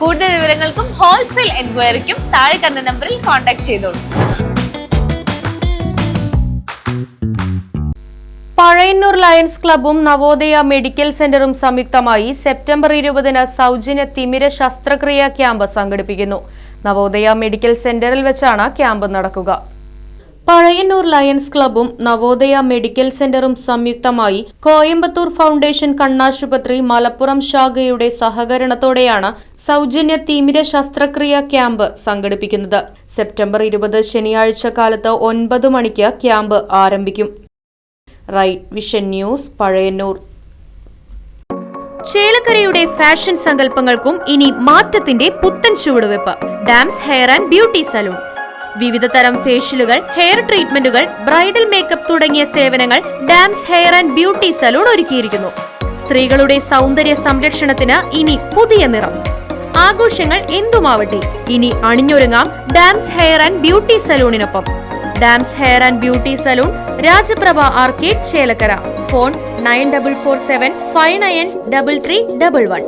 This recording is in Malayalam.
കൂടുതൽ വിവരങ്ങൾക്കും ഹോൾസെയിൽ എൻക്വയറിക്കും താഴെ കണ്ട നമ്പറിൽ കോൺടാക്ട് ചെയ്തോളൂ പഴയന്നൂർ ലയൺസ് ക്ലബും നവോദയ മെഡിക്കൽ സെന്ററും സംയുക്തമായി സെപ്റ്റംബർ ഇരുപതിന് സൗജന്യ തിമിര ശസ്ത്രക്രിയ ക്യാമ്പ് സംഘടിപ്പിക്കുന്നു. നവോദയ മെഡിക്കൽ സെന്ററിൽ വെച്ചാണ് ക്യാമ്പ് നടക്കുക. പഴയന്നൂർ ലയൺസ് ക്ലബും നവോദയ മെഡിക്കൽ സെന്ററും സംയുക്തമായി കോയമ്പത്തൂർ ഫൗണ്ടേഷൻ കണ്ണാശുപത്രി മലപ്പുറം ശാഖയുടെ സഹകരണത്തോടെയാണ് സൗജന്യ തീമിര ശസ്ത്രക്രിയ ക്യാമ്പ് സംഘടിപ്പിക്കുന്നത്. സെപ്റ്റംബർ ഇരുപത് ശനിയാഴ്ച കാലത്ത് ഒൻപത് മണിക്ക് ക്യാമ്പ് ആരംഭിക്കും. Right Vision News Pazhayannur. ചേലക്കരയുടെ fashion സങ്കല്പങ്ങൾക്കും ഇനി മാറ്റത്തിന്റെ പുത്തൻ ചുവടുവെപ്പ്. Dams hair and beauty salon. വിവിധ തരം ഫേഷ്യലുകൾ ഹെയർ ട്രീറ്റ്മെന്റുകൾ ബ്രൈഡൽ മേക്കപ്പ് തുടങ്ങിയ സേവനങ്ങൾ Dams hair and beauty salon ഒരുക്കിയിരിക്കുന്നു. സ്ത്രീകളുടെ സൗന്ദര്യ സംരക്ഷണത്തിന് ഇനി പുതിയ നിറം. ആഘോഷങ്ങൾ എന്തുമാവട്ടെ ഇനി അണിഞ്ഞൊരുങ്ങാം Dams hair and beauty സലൂണിനൊപ്പം Dams hair and beauty salon Rajaprabha arcade Chelakkara. Phone nine double four seven five nine double three double one